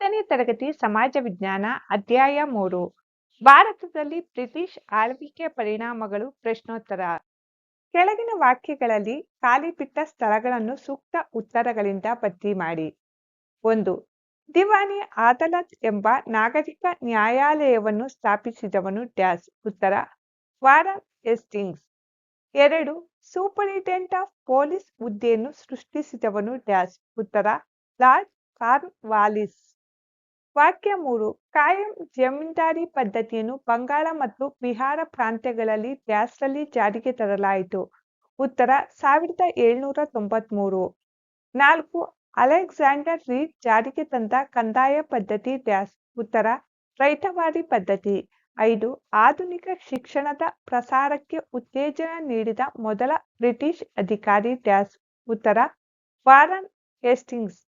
ಹತ್ತನೇ ತರಗತಿ ಸಮಾಜ ವಿಜ್ಞಾನ ಅಧ್ಯಾಯ ಮೂರು. ಭಾರತದಲ್ಲಿ ಬ್ರಿಟಿಷ್ ಆಳ್ವಿಕೆ ಪರಿಣಾಮಗಳು ಪ್ರಶ್ನೋತ್ತರ. ಕೆಳಗಿನ ವಾಕ್ಯಗಳಲ್ಲಿ ಖಾಲಿ ಬಿಟ್ಟ ಸ್ಥಳಗಳನ್ನು ಸೂಕ್ತ ಉತ್ತರಗಳಿಂದ ಭರ್ತಿ ಮಾಡಿ. ಒಂದು, ದಿವಾನಿ ಅದಾಲತ್ ಎಂಬ ನಾಗರಿಕ ನ್ಯಾಯಾಲಯವನ್ನು ಸ್ಥಾಪಿಸಿದವನು ಡ್ಯಾಸ್. ಉತ್ತರ, ವಾರನ್ ಎಸ್ಟಿಂಗ್ಸ್ ಎರಡು ಸೂಪರಿಂಟೆಂಡೆಂಟ್ ಆಫ್ ಪೊಲೀಸ್ ಹುದ್ದೆಯನ್ನು ಸೃಷ್ಟಿಸಿದವನು ಡ್ಯಾಸ್. ಉತ್ತರ, ಲಾರ್ಡ್ ಕಾರ್ನ್ವಾಲಿಸ್ ವಾಕ್ಯ ಮೂರು, ಕಾಯಂ ಜಮೀನ್ದಾರಿ ಪದ್ಧತಿಯನ್ನು ಬಂಗಾಳ ಮತ್ತು ಬಿಹಾರ ಪ್ರಾಂತ್ಯಗಳಲ್ಲಿ ಡ್ಯಾಸ್ರಲ್ಲಿ ಜಾರಿಗೆ ತರಲಾಯಿತು. ಉತ್ತರ, ಸಾವಿರದ ಏಳ್ನೂರ ತೊಂಬತ್ಮೂರು. ನಾಲ್ಕು, ಅಲೆಕ್ಸಾಂಡರ್ ರೀಡ್ ಜಾರಿಗೆ ತಂದ ಕಂದಾಯ ಪದ್ಧತಿ ಡ್ಯಾಸ್ ಉತ್ತರ ರೈತವಾರಿ ಪದ್ಧತಿ. ಐದು, ಆಧುನಿಕ ಶಿಕ್ಷಣದ ಪ್ರಸಾರಕ್ಕೆ ಉತ್ತೇಜನ ನೀಡಿದ ಮೊದಲ ಬ್ರಿಟಿಷ್ ಅಧಿಕಾರಿ ಡ್ಯಾಸ್ ಉತ್ತರ, ವಾರನ್ ಹೇಸ್ಟಿಂಗ್ಸ್.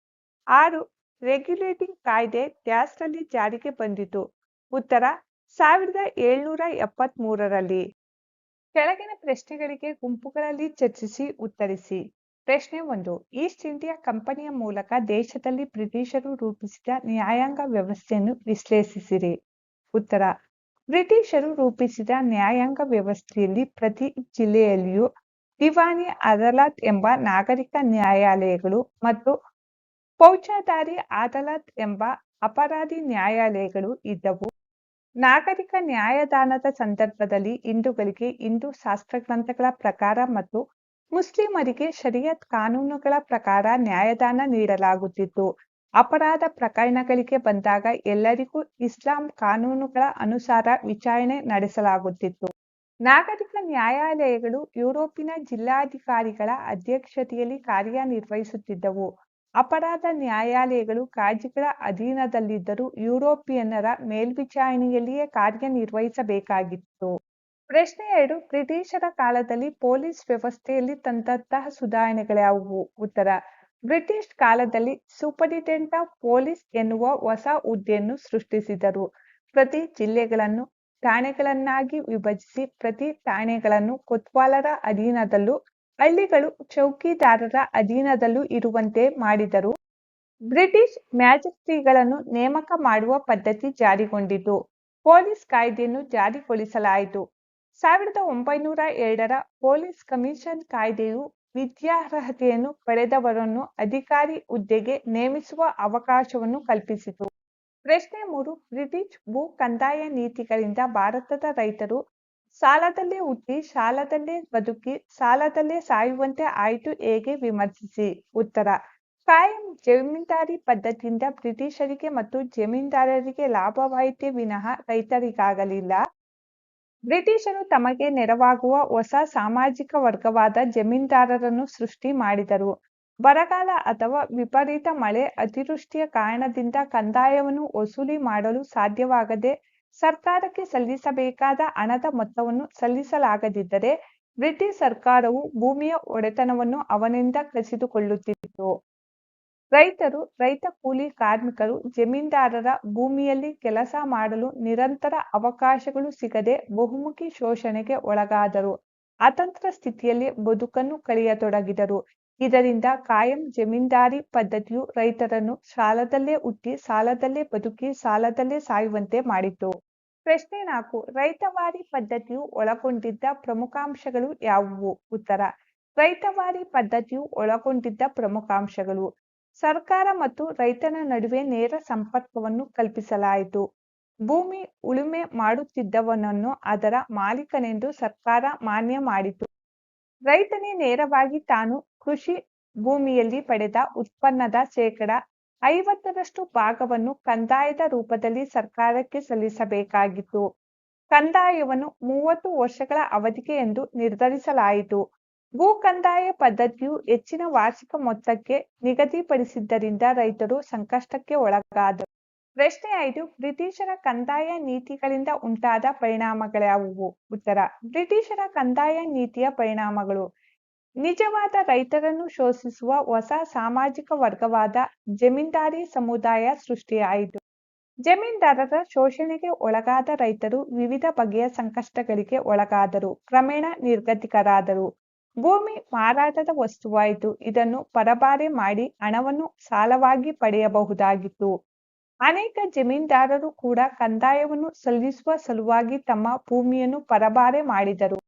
ಆರು ರೆಗ್ಯುಲೇಟಿಂಗ್ ಕಾಯ್ದೆ ದ್ಯಾಸ್ನಲ್ಲಿ ಜಾರಿಗೆ ಬಂದಿತು ಉತ್ತರ, ಸಾವಿರದ ಏಳ್ನೂರ ಎಪ್ಪತ್ತ್ ಮೂರರಲ್ಲಿ ಕೆಳಗಿನ ಪ್ರಶ್ನೆಗಳಿಗೆ ಗುಂಪುಗಳಲ್ಲಿ ಚರ್ಚಿಸಿ ಉತ್ತರಿಸಿ. ಪ್ರಶ್ನೆ ಒಂದು, ಈಸ್ಟ್ ಇಂಡಿಯಾ ಕಂಪನಿಯ ಮೂಲಕ ದೇಶದಲ್ಲಿ ಬ್ರಿಟಿಷರು ರೂಪಿಸಿದ ನ್ಯಾಯಾಂಗ ವ್ಯವಸ್ಥೆಯನ್ನು ವಿಶ್ಲೇಷಿಸಿರಿ. ಉತ್ತರ, ಬ್ರಿಟಿಷರು ರೂಪಿಸಿದ ನ್ಯಾಯಾಂಗ ವ್ಯವಸ್ಥೆಯಲ್ಲಿ ಪ್ರತಿ ಜಿಲ್ಲೆಯಲ್ಲಿಯೂ ದಿವಾನಿ ಅದಾಲತ್ ಎಂಬ ನಾಗರಿಕ ನ್ಯಾಯಾಲಯಗಳು ಮತ್ತು ಫೌಜದಾರಿ ಅದಾಲತ್ ಎಂಬ ಅಪರಾಧಿ ನ್ಯಾಯಾಲಯಗಳು ಇದ್ದವು. ನಾಗರಿಕ ನ್ಯಾಯದಾನದ ಸಂದರ್ಭದಲ್ಲಿ ಹಿಂದೂಗಳಿಗೆ ಹಿಂದೂ ಶಾಸ್ತ್ರಗ್ರಂಥಗಳ ಪ್ರಕಾರ ಮತ್ತು ಮುಸ್ಲಿಮರಿಗೆ ಶರಿಯತ್ ಕಾನೂನುಗಳ ಪ್ರಕಾರ ನ್ಯಾಯದಾನ ನೀಡಲಾಗುತ್ತಿತ್ತು. ಅಪರಾಧ ಪ್ರಕರಣಗಳಿಗೆ ಬಂದಾಗ ಎಲ್ಲರಿಗೂ ಇಸ್ಲಾಂ ಕಾನೂನುಗಳ ಅನುಸಾರ ವಿಚಾರಣೆ ನಡೆಸಲಾಗುತ್ತಿತ್ತು. ನಾಗರಿಕ ನ್ಯಾಯಾಲಯಗಳು ಯುರೋಪಿನ ಜಿಲ್ಲಾಧಿಕಾರಿಗಳ ಅಧ್ಯಕ್ಷತೆಯಲ್ಲಿ ಕಾರ್ಯನಿರ್ವಹಿಸುತ್ತಿದ್ದವು. ಅಪರಾಧ ನ್ಯಾಯಾಲಯಗಳು ಕಾಜಿಗಳ ಅಧೀನದಲ್ಲಿದ್ದರೂ ಯುರೋಪಿಯನ್ನರ ಮೇಲ್ವಿಚಾರಣೆಯಲ್ಲಿಯೇ ಕಾರ್ಯನಿರ್ವಹಿಸಬೇಕಾಗಿತ್ತು. ಪ್ರಶ್ನೆ ಎರಡು, ಬ್ರಿಟಿಷರ ಕಾಲದಲ್ಲಿ ಪೊಲೀಸ್ ವ್ಯವಸ್ಥೆಯಲ್ಲಿ ತಂದಂತಹ ಸುಧಾರಣೆಗಳ್ಯಾವುವು ಉತ್ತರ, ಬ್ರಿಟಿಷ್ ಕಾಲದಲ್ಲಿ ಸೂಪರಿಂಟೆಂಡೆಂಟ್ ಆಫ್ ಪೊಲೀಸ್ ಎನ್ನುವ ಹೊಸ ಹುದ್ದೆಯನ್ನು ಸೃಷ್ಟಿಸಿದರು. ಪ್ರತಿ ಜಿಲ್ಲೆಗಳನ್ನು ಠಾಣೆಗಳನ್ನಾಗಿ ವಿಭಜಿಸಿ ಪ್ರತಿ ಠಾಣೆಗಳನ್ನು ಕೊತ್ವಾಲರ ಅಧೀನದಲ್ಲೂ ಹಳ್ಳಿಗಳು ಚೌಕಿದಾರರ ಅಧೀನದಲ್ಲೂ ಇರುವಂತೆ ಮಾಡಿದರು. ಬ್ರಿಟಿಷ್ ಮ್ಯಾಜಿಸ್ಟ್ರಿಗಳನ್ನು ನೇಮಕ ಮಾಡುವ ಪದ್ಧತಿ ಜಾರಿಗೊಂಡಿತು ಪೊಲೀಸ್ ಕಾಯ್ದೆಯನ್ನು ಜಾರಿಗೊಳಿಸಲಾಯಿತು. ಸಾವಿರದ ಒಂಬೈನೂರ ಎರಡರ ಪೊಲೀಸ್ ಕಮಿಷನ್ ಕಾಯ್ದೆಯು ವಿದ್ಯಾರ್ಹತೆಯನ್ನು ಪಡೆದವರನ್ನು ಅಧಿಕಾರಿ ಹುದ್ದೆಗೆ ನೇಮಿಸುವ ಅವಕಾಶವನ್ನು ಕಲ್ಪಿಸಿತು. ಪ್ರಶ್ನೆ ಮೂರು, ಬ್ರಿಟಿಷ್ ಭೂ ಕಂದಾಯ ನೀತಿಗಳಿಂದ ಭಾರತದ ರೈತರು ಸಾಲದಲ್ಲೇ ಹುಟ್ಟಿ, ಸಾಲದಲ್ಲೇ ಬದುಕಿ, ಸಾಲದಲ್ಲೇ ಸಾಯುವಂತೆ ಆಯಿತು ಹೇಗೆ ವಿಮರ್ಶಿಸಿ? ಉತ್ತರ, ಕಾಯಂ ಜಮೀನ್ದಾರಿ ಪದ್ಧತಿಯಿಂದ ಬ್ರಿಟಿಷರಿಗೆ ಮತ್ತು ಜಮೀನ್ದಾರರಿಗೆ ಲಾಭವಾಯಿತೇ ವಿನಃ ರೈತರಿಗಾಗಲಿಲ್ಲ. ಬ್ರಿಟಿಷರು ತಮಗೆ ನೆರವಾಗುವ ಹೊಸ ಸಾಮಾಜಿಕ ವರ್ಗವಾದ ಜಮೀನ್ದಾರರನ್ನು ಸೃಷ್ಟಿ ಮಾಡಿದರು. ಬರಗಾಲ ಅಥವಾ ವಿಪರೀತ ಮಳೆ ಅತಿವೃಷ್ಟಿಯ ಕಾರಣದಿಂದ ಕಂದಾಯವನ್ನು ವಸೂಲಿ ಮಾಡಲು ಸಾಧ್ಯವಾಗದೆ ಸರ್ಕಾರಕ್ಕೆ ಸಲ್ಲಿಸಬೇಕಾದ ಹಣದ ಮೊತ್ತವನ್ನು ಸಲ್ಲಿಸಲಾಗದಿದ್ದರೆ ಬ್ರಿಟಿಷ್ ಸರ್ಕಾರವು ಭೂಮಿಯ ಒಡೆತನವನ್ನು ಅವನಿಂದ ಕಸಿದುಕೊಳ್ಳುತ್ತಿತ್ತು. ರೈತರು, ರೈತ ಕೂಲಿ ಕಾರ್ಮಿಕರು ಜಮೀನ್ದಾರರ ಭೂಮಿಯಲ್ಲಿ ಕೆಲಸ ಮಾಡಲು ನಿರಂತರ ಅವಕಾಶಗಳು ಸಿಗದೆ ಬಹುಮುಖಿ ಶೋಷಣೆಗೆ ಒಳಗಾದರು. ಅತಂತ್ರ ಸ್ಥಿತಿಯಲ್ಲಿ ಬದುಕನ್ನು ಕಳೆಯತೊಡಗಿದರು. ಇದರಿಂದ ಕಾಯಂ ಜಮೀನ್ದಾರಿ ಪದ್ಧತಿಯು ರೈತರನ್ನು ಸಾಲದಲ್ಲೇ ಹುಟ್ಟಿ ಸಾಲದಲ್ಲೇ ಬದುಕಿ ಸಾಲದಲ್ಲೇ ಸಾಯುವಂತೆ ಮಾಡಿತು. ಪ್ರಶ್ನೆ ನಾಲ್ಕು, ರೈತವಾರಿ ಪದ್ಧತಿಯು ಒಳಗೊಂಡಿದ್ದ ಪ್ರಮುಖಾಂಶಗಳು ಯಾವುವು? ಉತ್ತರ, ರೈತವಾರಿ ಪದ್ಧತಿಯು ಒಳಗೊಂಡಿದ್ದ ಪ್ರಮುಖಾಂಶಗಳು. ಸರ್ಕಾರ ಮತ್ತು ರೈತನ ನಡುವೆ ನೇರ ಸಂಪರ್ಕವನ್ನು ಕಲ್ಪಿಸಲಾಯಿತು. ಭೂಮಿ ಉಳುಮೆ ಮಾಡುತ್ತಿದ್ದವನನ್ನು ಅದರ ಮಾಲೀಕನೆಂದು ಸರ್ಕಾರ ಮಾನ್ಯ ಮಾಡಿತು. ರೈತನೇ ನೇರವಾಗಿ ತಾನು ಕೃಷಿ ಭೂಮಿಯಲ್ಲಿ ಪಡೆದ ಉತ್ಪನ್ನದ ಶೇಕಡ ಐವತ್ತರಷ್ಟು ಭಾಗವನ್ನು ಕಂದಾಯದ ರೂಪದಲ್ಲಿ ಸರ್ಕಾರಕ್ಕೆ ಸಲ್ಲಿಸಬೇಕಾಗಿತ್ತು. ಕಂದಾಯವನ್ನು ಮೂವತ್ತು ವರ್ಷಗಳ ಅವಧಿಗೆ ಎಂದು ನಿರ್ಧರಿಸಲಾಯಿತು. ಭೂ ಕಂದಾಯ ಪದ್ಧತಿಯು ಹೆಚ್ಚಿನ ವಾರ್ಷಿಕ ಮೊತ್ತಕ್ಕೆ ನಿಗದಿಪಡಿಸಿದ್ದರಿಂದ ರೈತರು ಸಂಕಷ್ಟಕ್ಕೆ ಒಳಗಾದರು. ಪ್ರಶ್ನೆ ಐದು, ಬ್ರಿಟಿಷರ ಕಂದಾಯ ನೀತಿಗಳಿಂದ ಉಂಟಾದ ಪರಿಣಾಮಗಳ್ಯಾವುವು ಉತ್ತರ, ಬ್ರಿಟಿಷರ ಕಂದಾಯ ನೀತಿಯ ಪರಿಣಾಮಗಳು. ನಿಜವಾದ ರೈತರನ್ನು ಶೋಷಿಸುವ ಹೊಸ ಸಾಮಾಜಿಕ ವರ್ಗವಾದ ಜಮೀನ್ದಾರಿ ಸಮುದಾಯ ಸೃಷ್ಟಿಯಾಯಿತು. ಜಮೀನ್ದಾರರ ಶೋಷಣೆಗೆ ಒಳಗಾದ ರೈತರು ವಿವಿಧ ಬಗೆಯ ಸಂಕಷ್ಟಗಳಿಗೆ ಒಳಗಾದರು. ಕ್ರಮೇಣ ನಿರ್ಗತಿಕರಾದರು. ಭೂಮಿ ಮಾರಾಟದ ವಸ್ತುವಾಯಿತು. ಇದನ್ನು ಪರಬಾರೆ ಮಾಡಿ ಹಣವನ್ನು ಸಾಲವಾಗಿ ಪಡೆಯಬಹುದಾಗಿತ್ತು. ಅನೇಕ ಜಮೀನ್ದಾರರು ಕೂಡ ಕಂದಾಯವನ್ನು ಸಲ್ಲಿಸುವ ಸಲುವಾಗಿ ತಮ್ಮ ಭೂಮಿಯನ್ನು ಪರಬಾರೆ ಮಾಡಿದರು.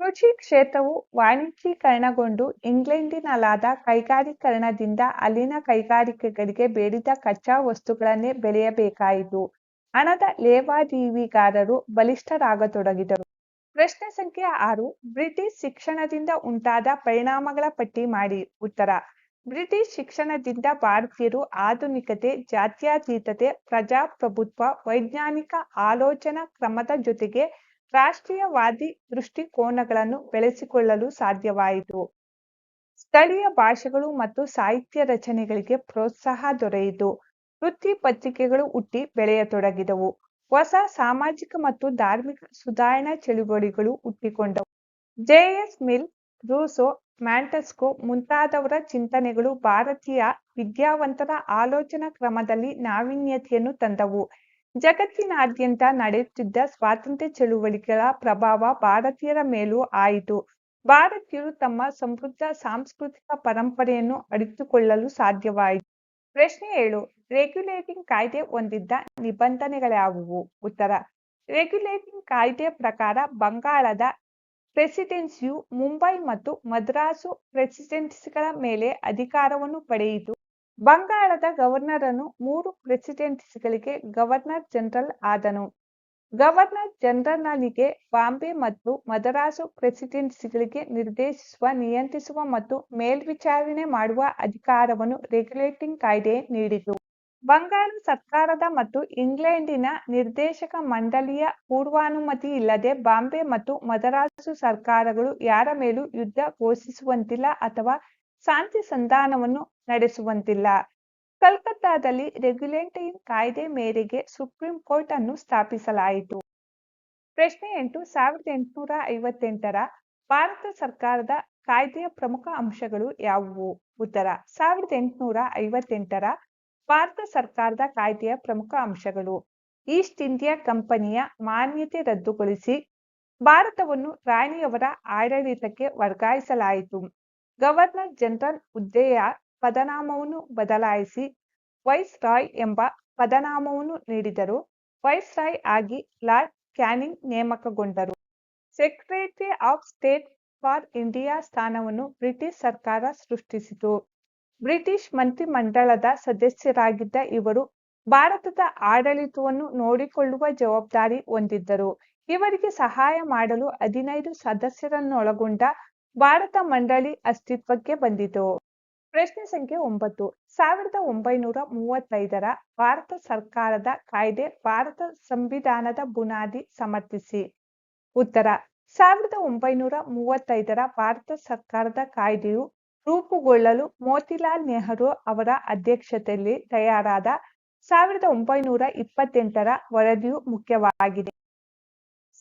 ಕೃಷಿ ಕ್ಷೇತ್ರವು ವಾಣಿಜ್ಯೀಕರಣಗೊಂಡು ಇಂಗ್ಲೆಂಡಿನಲ್ಲಾದ ಕೈಗಾರೀಕರಣದಿಂದ ಅಲ್ಲಿನ ಕೈಗಾರಿಕೆಗಳಿಗೆ ಬೇಡಿದ ಕಚ್ಚಾ ವಸ್ತುಗಳನ್ನೇ ಬೆಳೆಯಬೇಕಾಯಿತು. ಹಣದ ಲೇವಾದೇವಿಗಾರರು ಬಲಿಷ್ಠರಾಗತೊಡಗಿದರು. ಪ್ರಶ್ನೆ ಸಂಖ್ಯೆ ಆರು, ಬ್ರಿಟಿಷ್ ಶಿಕ್ಷಣದಿಂದ ಉಂಟಾದ ಪರಿಣಾಮಗಳ ಪಟ್ಟಿ ಮಾಡಿ. ಉತ್ತರ, ಬ್ರಿಟಿಷ್ ಶಿಕ್ಷಣದಿಂದ ಭಾರತೀಯರು ಆಧುನಿಕತೆ, ಜಾತ್ಯತೀತತೆ, ಪ್ರಜಾಪ್ರಭುತ್ವ, ವೈಜ್ಞಾನಿಕ ಆಲೋಚನಾ ಕ್ರಮದ ಜೊತೆಗೆ ರಾಷ್ಟ್ರೀಯವಾದಿ ದೃಷ್ಟಿಕೋನಗಳನ್ನು ಬೆಳೆಸಿಕೊಳ್ಳಲು ಸಾಧ್ಯವಾಯಿತು. ಸ್ಥಳೀಯ ಭಾಷೆಗಳು ಮತ್ತು ಸಾಹಿತ್ಯ ರಚನೆಗಳಿಗೆ ಪ್ರೋತ್ಸಾಹ ದೊರೆಯಿತು. ವೃತ್ತಿ ಪತ್ರಿಕೆಗಳು ಹುಟ್ಟಿ ಬೆಳೆಯತೊಡಗಿದವು. ಹೊಸ ಸಾಮಾಜಿಕ ಮತ್ತು ಧಾರ್ಮಿಕ ಸುಧಾರಣಾ ಚಳುವಳಿಗಳು ಹುಟ್ಟಿಕೊಂಡವು. J S Mill, Rousseau, Montesquieu ಮುಂತಾದವರ ಚಿಂತನೆಗಳು ಭಾರತೀಯ ವಿದ್ಯಾವಂತರ ಆಲೋಚನಾ ಕ್ರಮದಲ್ಲಿ ನಾವೀನ್ಯತೆಯನ್ನು ತಂದವು. ಜಗತ್ತಿನಾದ್ಯಂತ ನಡೆಯುತ್ತಿದ್ದ ಸ್ವಾತಂತ್ರ್ಯ ಚಳುವಳಿಗಳ ಪ್ರಭಾವ ಭಾರತೀಯರ ಮೇಲೂ ಆಯಿತು. ಭಾರತೀಯರು ತಮ್ಮ ಸಮೃದ್ಧ ಸಾಂಸ್ಕೃತಿಕ ಪರಂಪರೆಯನ್ನು ಅರಿತುಕೊಳ್ಳಲು ಸಾಧ್ಯವಾಯಿತು. ಪ್ರಶ್ನೆ ಏಳು, ರೆಗ್ಯುಲೇಟಿಂಗ್ ಕಾಯ್ದೆ ಹೊಂದಿದ್ದ ನಿಬಂಧನೆಗಳ್ಯಾವುವು ಉತ್ತರ, ರೆಗ್ಯುಲೇಟಿಂಗ್ ಕಾಯ್ದೆ ಪ್ರಕಾರ ಬಂಗಾಳದ ಪ್ರೆಸಿಡೆನ್ಸಿಯು ಮುಂಬೈ ಮತ್ತು ಮದ್ರಾಸು ಪ್ರೆಸಿಡೆನ್ಸಿಗಳ ಮೇಲೆ ಅಧಿಕಾರವನ್ನು ಪಡೆಯಿತು. ಬಂಗಾಳದ ಗವರ್ನರನು ಮೂರು ಪ್ರೆಸಿಡೆನ್ಸಿಗಳಿಗೆ ಗವರ್ನರ್ ಜನರಲ್ ಆದನು. ಗವರ್ನರ್ ಜನರಲ್ನಲ್ಲಿಗೆ ಬಾಂಬೆ ಮತ್ತು ಮದರಾಸು ಪ್ರೆಸಿಡೆನ್ಸಿಗಳಿಗೆ ನಿರ್ದೇಶಿಸುವ, ನಿಯಂತ್ರಿಸುವ ಮತ್ತು ಮೇಲ್ವಿಚಾರಣೆ ಮಾಡುವ ಅಧಿಕಾರವನ್ನು ರೆಗ್ಯುಲೇಟಿಂಗ್ ಕಾಯ್ದೆ ನೀಡಿತು. ಬಂಗಾಳ ಸರ್ಕಾರದ ಮತ್ತು ಇಂಗ್ಲೆಂಡಿನ ನಿರ್ದೇಶಕ ಮಂಡಳಿಯ ಪೂರ್ವಾನುಮತಿ ಇಲ್ಲದೆ ಬಾಂಬೆ ಮತ್ತು ಮದರಾಸು ಸರ್ಕಾರಗಳು ಯಾರ ಮೇಲೂ ಯುದ್ಧ ಘೋಷಿಸುವಂತಿಲ್ಲ ಅಥವಾ ಶಾಂತಿ ಸಂಧಾನವನ್ನು ನಡೆಸುವಂತಿಲ್ಲ. ಕಲ್ಕತ್ತಾದಲ್ಲಿ ರೆಗ್ಯುಲೇಟಿಂಗ್ ಕಾಯ್ದೆ ಮೇರೆಗೆ ಸುಪ್ರೀಂ ಕೋರ್ಟ್ ಅನ್ನು ಸ್ಥಾಪಿಸಲಾಯಿತು. ಪ್ರಶ್ನೆ ಎಂಟು, ಸಾವಿರದ ಎಂಟುನೂರ ಐವತ್ತೆಂಟರ ಭಾರತ ಸರ್ಕಾರದ ಕಾಯ್ದೆಯ ಪ್ರಮುಖ ಅಂಶಗಳು ಯಾವುವು? ಉತ್ತರ, ಸಾವಿರದ ಎಂಟುನೂರ ಐವತ್ತೆಂಟರ ಭಾರತ ಸರ್ಕಾರದ ಕಾಯ್ದೆಯ ಪ್ರಮುಖ ಅಂಶಗಳು. ಈಸ್ಟ್ ಇಂಡಿಯಾ ಕಂಪನಿಯ ಮಾನ್ಯತೆ ರದ್ದುಗೊಳಿಸಿ ಭಾರತವನ್ನು ರಾಣಿಯವರ ಆಡಳಿತಕ್ಕೆ ವರ್ಗಾಯಿಸಲಾಯಿತು. ಗವರ್ನರ್ ಜನರಲ್ ಹುದ್ದೆಯ ಪದನಾಮವನ್ನು ಬದಲಾಯಿಸಿ ವೈಸ್ ರಾಯ್ ಎಂಬ ಪದನಾಮವನ್ನು ನೀಡಿದರು. ವೈಸ್ ರಾಯ್ ಆಗಿ Lord Canning ನೇಮಕಗೊಂಡರು. Secretary of state for India ಸ್ಥಾನವನ್ನು ಬ್ರಿಟಿಷ್ ಸರ್ಕಾರ ಸೃಷ್ಟಿಸಿತು. ಬ್ರಿಟಿಷ್ ಮಂತ್ರಿಮಂಡಲದ ಸದಸ್ಯರಾಗಿದ್ದ ಇವರು ಭಾರತದ ಆಡಳಿತವನ್ನು ನೋಡಿಕೊಳ್ಳುವ ಜವಾಬ್ದಾರಿ ಹೊಂದಿದ್ದರು. ಇವರಿಗೆ ಸಹಾಯ ಮಾಡಲು ಹದಿನೈದು ಸದಸ್ಯರನ್ನೊಳಗೊಂಡ ಭಾರತ ಮಂಡಳಿ ಅಸ್ತಿತ್ವಕ್ಕೆ ಬಂದಿತು. ಪ್ರಶ್ನೆ ಸಂಖ್ಯೆ ಒಂಬತ್ತು. ಸಾವಿರದ ಒಂಬೈನೂರ ಮೂವತ್ತೈದರ ಭಾರತ ಸರ್ಕಾರದ ಕಾಯ್ದೆ ಭಾರತ ಸಂವಿಧಾನದ ಬುನಾದಿ ಸಮರ್ಥಿಸಿ. ಉತ್ತರ. ಸಾವಿರದ ಒಂಬೈನೂರ ಮೂವತ್ತೈದರ ಭಾರತ ಸರ್ಕಾರದ ಕಾಯ್ದೆಯು ರೂಪುಗೊಳ್ಳಲು ಮೋತಿಲಾಲ್ ನೆಹರು ಅವರ ಅಧ್ಯಕ್ಷತೆಯಲ್ಲಿ ತಯಾರಾದ ಸಾವಿರದ ಒಂಬೈನೂರ ಇಪ್ಪತ್ತೆಂಟರ ವರದಿಯು ಮುಖ್ಯವಾಗಿದೆ.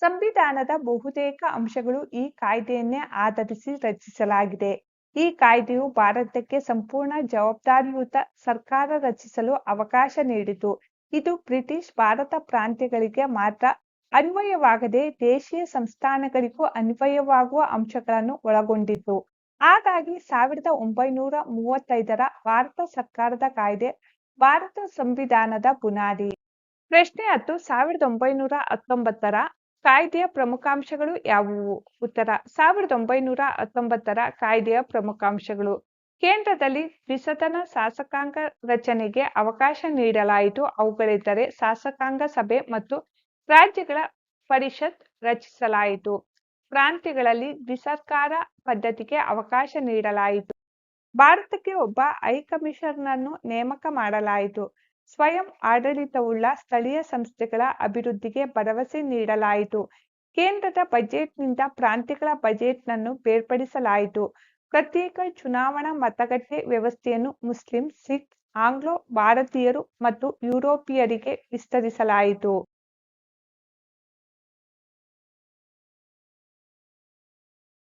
ಸಂವಿಧಾನದ ಬಹುತೇಕ ಅಂಶಗಳು ಈ ಕಾಯ್ದೆಯನ್ನೇ ಆಧರಿಸಿ ರಚಿಸಲಾಗಿದೆ. ಈ ಕಾಯ್ದೆಯು ಭಾರತಕ್ಕೆ ಸಂಪೂರ್ಣ ಜವಾಬ್ದಾರಿಯುತ ಸರ್ಕಾರ ರಚಿಸಲು ಅವಕಾಶ ನೀಡಿತು. ಇದು ಬ್ರಿಟಿಷ್ ಭಾರತ ಪ್ರಾಂತ್ಯಗಳಿಗೆ ಮಾತ್ರ ಅನ್ವಯವಾಗದೆ ದೇಶೀಯ ಸಂಸ್ಥಾನಗಳಿಗೂ ಅನ್ವಯವಾಗುವ ಅಂಶಗಳನ್ನು ಒಳಗೊಂಡಿತ್ತು ಹಾಗಾಗಿ ಸಾವಿರದ ಒಂಬೈನೂರ ಮೂವತ್ತೈದರ ಭಾರತ ಸರ್ಕಾರದ ಕಾಯ್ದೆ ಭಾರತ ಸಂವಿಧಾನದ ಬುನಾದಿ. ಪ್ರಶ್ನೆ ಹತ್ತು, ಸಾವಿರದ ಒಂಬೈನೂರ ಹತ್ತೊಂಬತ್ತರ ಕಾಯ್ದೆಯ ಪ್ರಮುಖಾಂಶಗಳು ಯಾವುವು? ಉತ್ತರ, ಸಾವಿರದ ಒಂಬೈನೂರ ಹತ್ತೊಂಬತ್ತರ ಕಾಯ್ದೆಯ ಪ್ರಮುಖಾಂಶಗಳು. ಕೇಂದ್ರದಲ್ಲಿ ದ್ವಿಸದನ ಶಾಸಕಾಂಗ ರಚನೆಗೆ ಅವಕಾಶ ನೀಡಲಾಯಿತು. ಅವುಗಳೆಂದರೆ ಶಾಸಕಾಂಗ ಸಭೆ ಮತ್ತು ರಾಜ್ಯಗಳ ಪರಿಷತ್ ರಚಿಸಲಾಯಿತು. ಪ್ರಾಂತ್ಯಗಳಲ್ಲಿ ದ್ವಿಸರ್ಕಾರ ಪದ್ಧತಿಗೆ ಅವಕಾಶ ನೀಡಲಾಯಿತು. ಭಾರತಕ್ಕೆ ಒಬ್ಬ ಹೈಕಮಿಷನರ್ನನ್ನು ನೇಮಕ ಮಾಡಲಾಯಿತು. ಸ್ವಯಂ ಆಡಳಿತವುಳ್ಳ ಸ್ಥಳೀಯ ಸಂಸ್ಥೆಗಳ ಅಭಿವೃದ್ಧಿಗೆ ಭರವಸೆ ನೀಡಲಾಯಿತು. ಕೇಂದ್ರದ ಬಜೆಟ್ನಿಂದ ಪ್ರಾಂತ್ಯಗಳ ಬಜೆಟ್ನನ್ನು ಬೇರ್ಪಡಿಸಲಾಯಿತು. ಪ್ರತ್ಯೇಕ ಚುನಾವಣಾ ಮತಗಟ್ಟೆ ವ್ಯವಸ್ಥೆಯನ್ನು ಮುಸ್ಲಿಂ, ಸಿಖ್, ಆಂಗ್ಲೋ, ಭಾರತೀಯರು ಮತ್ತು ಯುರೋಪಿಯರಿಗೆ ವಿಸ್ತರಿಸಲಾಯಿತು.